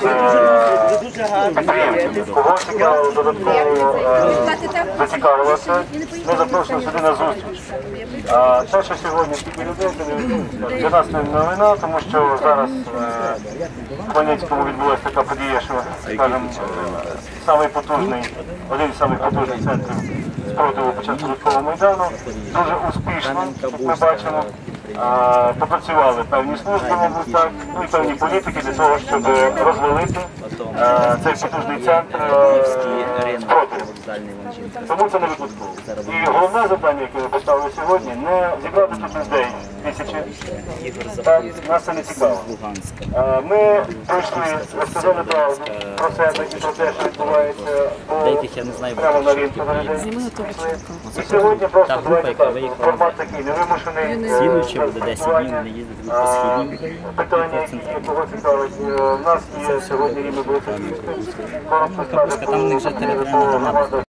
з. Кого цікаво додатково зацікавилося, ми запрошуємо сюди на зустріч. Те, що сьогодні стільки людей, для нас не новина, тому що зараз в Хмельницькому відбулася така подія, що, скажімо, самий потужний, один із самих потужних центрів спротиву початку Житкового майдану. Дуже успішно, як ми бачимо. Попрацювали певні служби, мабуть, так, ну і певні політики для того, щоб розвалити е, цей потужний центр е, спротиву. Тому це не випадково. І головне завдання, яке ми поставили сьогодні, не зібрати тут людей тисячі. Так, нас це не цікаво. Е, Ми пройшли, розказали правду про себе і про те, що відбувається Деяких я не знаю, бо ринку на людей. І сьогодні група, яка виїхала. е, Слідуючи буде 10 днів, вони їздять по східній. Питання, які кого цікавить. Е, У нас є сьогодні рівно Білоцерківська. Коротко Там в них вже територіальна громада.